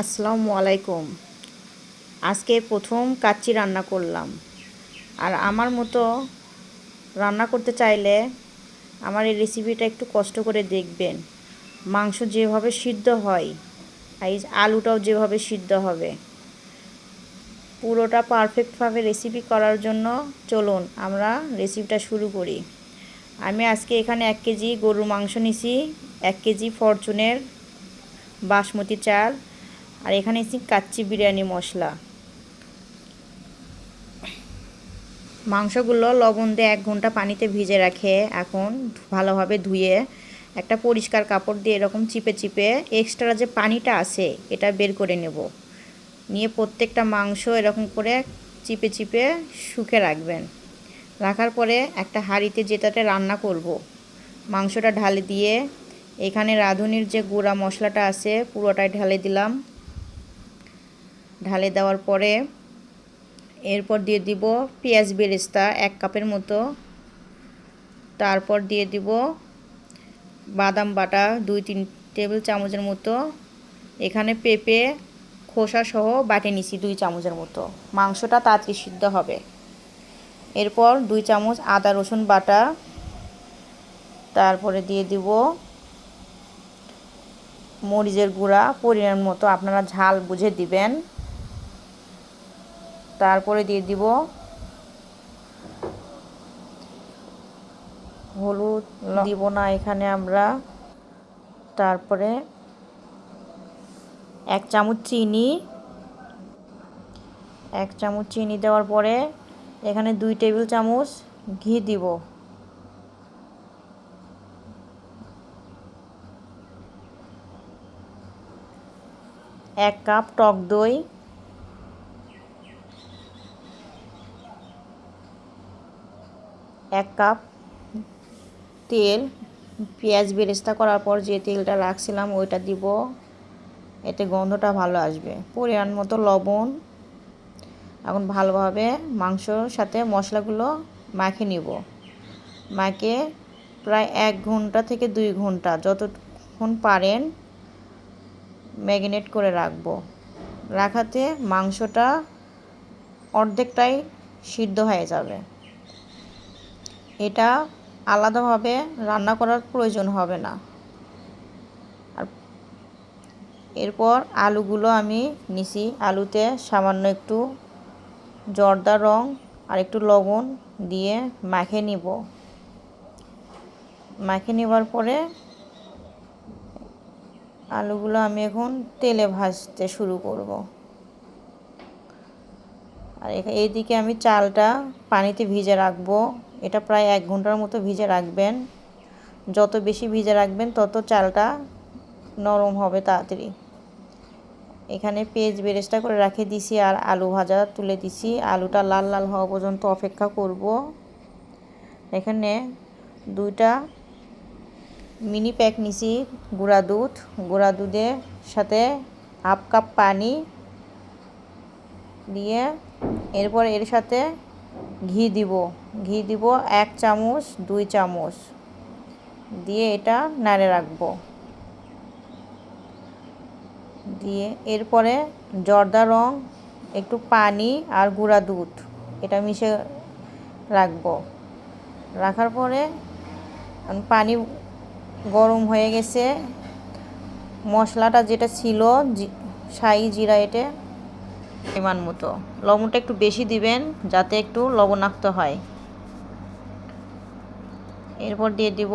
আসসালামু আলাইকুম। আজকে প্রথম কাচ্চি রান্না করলাম। আর আমার মতো রান্না করতে চাইলে আমার এই রেসিপিটা একটু কষ্ট করে দেখবেন। মাংস যেভাবে সিদ্ধ হয় এই আলুটাও যেভাবে সিদ্ধ হবে। পুরোটা পারফেক্টভাবে রেসিপি করার জন্য চলুন আমরা রেসিপিটা শুরু করি। আমি আজকে এখানে এক কেজি গরুর মাংস নিছি, এক কেজি ফরচুনের বাসমতি চাল আর এখানে এসেছি কাচ্চি বিরিয়ানি মশলা। মাংসগুলো লবণ দিয়ে এক ঘণ্টা পানিতে ভিজে রাখে এখন ভালোভাবে ধুয়ে। একটা পরিষ্কার কাপড় দিয়ে এরকম চিপে চিপে এক্সট্রা যে পানিটা আছে এটা বের করে নেব। নিয়ে প্রত্যেকটা মাংস এরকম করে চিপে চিপে শুকে রাখবেন। রাখার পরে একটা হাঁড়িতে যেটাতে রান্না করব, মাংসটা ঢালে দিয়ে এখানে রাঁধুনির যে গুঁড়া মশলাটা আছে পুরোটাই ঢালে দিলাম। ঢালে দেওয়ার পরে এরপর দিয়ে দিব পেঁয়াজ বেরেস্তা এক কাপের মতো। তারপর দিয়ে দিব বাদাম বাটা দুই তিন টেবিল চামচের মতো। এখানে পেঁপে, খোসা সহ বাটে নিছি দুই চামচের মতো। মাংসটা তাড়াতাড়ি সিদ্ধ হবে। এরপর দুই চামচ আদা, রসুন বাটা। তারপরে দিয়ে দিব মরিচের গুঁড়া। পরিমাণ মতো আপনারা ঝাল বুঝে দিবেন। তারপরে দিয়ে দিব হলুদ দিব না এখানে আমরা। তারপরে এক চামচ চিনি এক চামচ চিনি দেওয়ার পরে এখানে দুই টেবিল চামচ ঘি দিব। এক কাপ টক দই এক কাপ তেল, পেঁয়াজ বেরেস্তা করার পর যে তেলটা রাখছিলাম ওইটা দিব। এতে গন্ধটা ভালো আসবে। পরিমাণ মতো লবণ। এখন ভালোভাবে মাংসর সাথে মশলাগুলো মাখে নিব। মাখে প্রায় এক ঘণ্টা থেকে দুই ঘণ্টা যতক্ষণ পারেন ম্যাগিনেট করে রাখব। রাখাতে মাংসটা অর্ধেকটাই সিদ্ধ হয়ে যাবে। এটা আলাদাভাবে রান্না করার প্রয়োজন হবে না। আর এরপর আলুগুলো আমি নিছি। আলুতে সামান্য একটু জর্দা রং আর একটু লবণ দিয়ে মাখে নিব। মাখে নেবার পরে আলুগুলো আমি এখন তেলে ভাজতে শুরু করব। আর এইদিকে আমি চালটা পানিতে ভিজে রাখব। এটা প্রায় এক ঘণ্টার মতো ভিজে রাখবেন। যত বেশি ভিজে রাখবেন, তত চালটা নরম হবে তাড়াতাড়ি। এখানে পেঁয়াজ বেরেস্তা করে রাখে দিছি আর আলু ভাজা তুলে দিছি। আলুটা লাল লাল হওয়া পর্যন্ত অপেক্ষা করব। এখানে দুইটা মিনি প্যাক নিছি, গুঁড়া দুধ। গুঁড়া দুধের সাথে হাফ কাপ পানি দিয়ে এরপর এর সাথে ঘি দিব। ঘি দিব এক চামচ, দুই চামচ। দিয়ে এটা নাড়ে রাখব। দিয়ে এরপরে জর্দা রং, একটু পানি আর গুঁড়া দুধ, এটা মিশে রাখব। রাখার পরে পানি গরম হয়ে গেছে। মশলাটা যেটা ছিল সাই জিরা এটা পরিমাণ মতো। লবণটা একটু বেশি দিবেন যাতে একটু লবণাক্ত হয়। এরপর দিয়ে দিব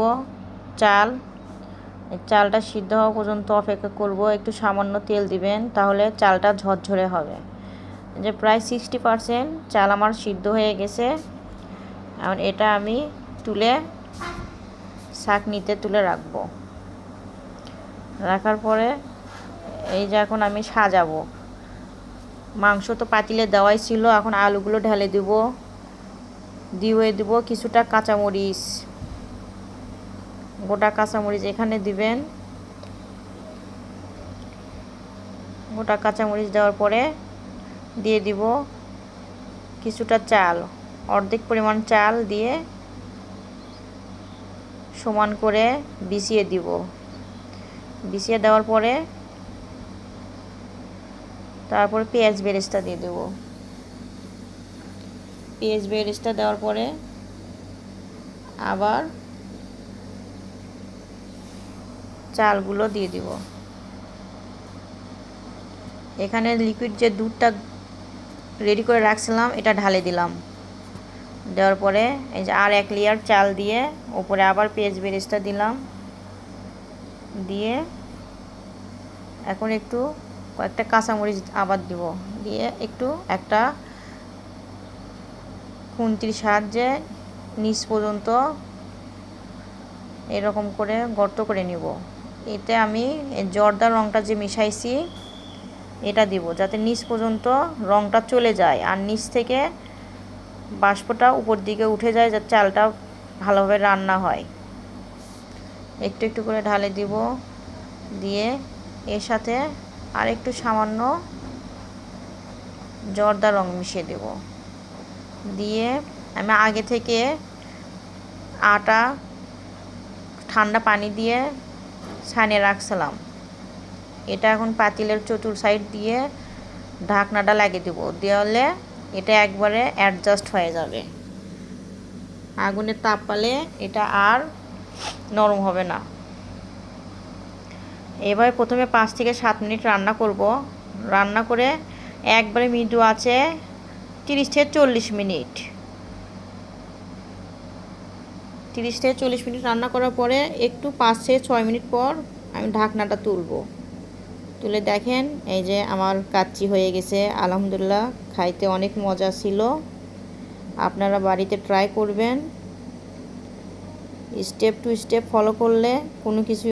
চাল। চালটা সিদ্ধ হওয়া পর্যন্ত অপেক্ষা করব। একটু সামান্য তেল দিবেন, তাহলে চালটা ঝরঝরে হবে। যে প্রায় সিক্সটি পারসেন্ট চাল আমার সিদ্ধ হয়ে গেছে। এখন এটা আমি তুলে নিতে তুলে রাখব। রাখার পরে এই যে এখন আমি সাজাবো। মাংস তো পাতিলে দেওয়াই ছিল, এখন আলুগুলো ঢেলে দিব। দিয়ে দিব কিছুটা কাঁচামরিচ। গোটা কাঁচামরিচ এখানে দিবেন। গোটা কাঁচামরিচ দেওয়ার পরে দিয়ে দিব কিছুটা চাল। অর্ধেক পরিমাণ চাল দিয়ে সমান করে বিছিয়ে দিব। বিছিয়ে দেওয়ার পরে তারপর পেঁয়াজ বেরেস্তা দিয়ে দেবো। পেঁয়াজ বেরেস্তা দেওয়ার পরে আবার চালগুলো দিয়ে দিব। এখানে লিকুইড যে দুধটা রেডি করে রাখছিলাম, এটা ঢালে দিলাম। দেওয়ার পরে এই যে আর এক লেয়ার চাল দিয়ে ওপরে আবার পেঁয়াজ বেরেস্তা দিলাম। দিয়ে এখন একটু কয়েকটা কাঁচামরিচ আবার দিব। দিয়ে একটু একটা খুন্তির সাহায্যে নিচ পর্যন্ত এরকম করে গর্ত করে নিব। এতে আমি এই জর্দা রঙটা যে মিশাইছি, এটা দিব যাতে নিচ পর্যন্ত রঙটা চলে যায় আর নিচ থেকে বাষ্পটা উপর দিকে উঠে যায় যাতে চালটা ভালোভাবে রান্না হয়। একটু একটু করে ঢালে দিব। দিয়ে এর সাথে আর একটু সামান্য জর্দা রং মিশিয়ে দেব। দিয়ে আমি আগে থেকে আটা, ঠান্ডা পানি দিয়ে ছানিয়ে রাখছিলাম। এটা এখন পাতিলের চতুর সাইড দিয়ে ঢাকনাটা লাগিয়ে দেবো। দেওয়ালে এটা একবারে অ্যাডজাস্ট হয়ে যাবে। আগুনের তাপ পালে এটা আর নরম হবে না। এবার প্রথমে পাঁচ থেকে সাত মিনিট রান্না করব। রান্না করে একবারে মৃদু আছে তিরিশ থেকে চল্লিশ মিনিট। তিরিশ থেকে চল্লিশ মিনিট রান্না করার পরে একটু পাঁচ থেকে ছয় মিনিট পর আমি ঢাকনাটা তুলব। তুলে দেখেন, এই যে আমার কাচ্চি হয়ে গেছে। আলহামদুলিল্লাহ খাইতে অনেক মজা ছিল। আপনারা বাড়িতে ট্রাই করবেন। স্টেপ টু স্টেপ ফলো করলে কোনো কিছু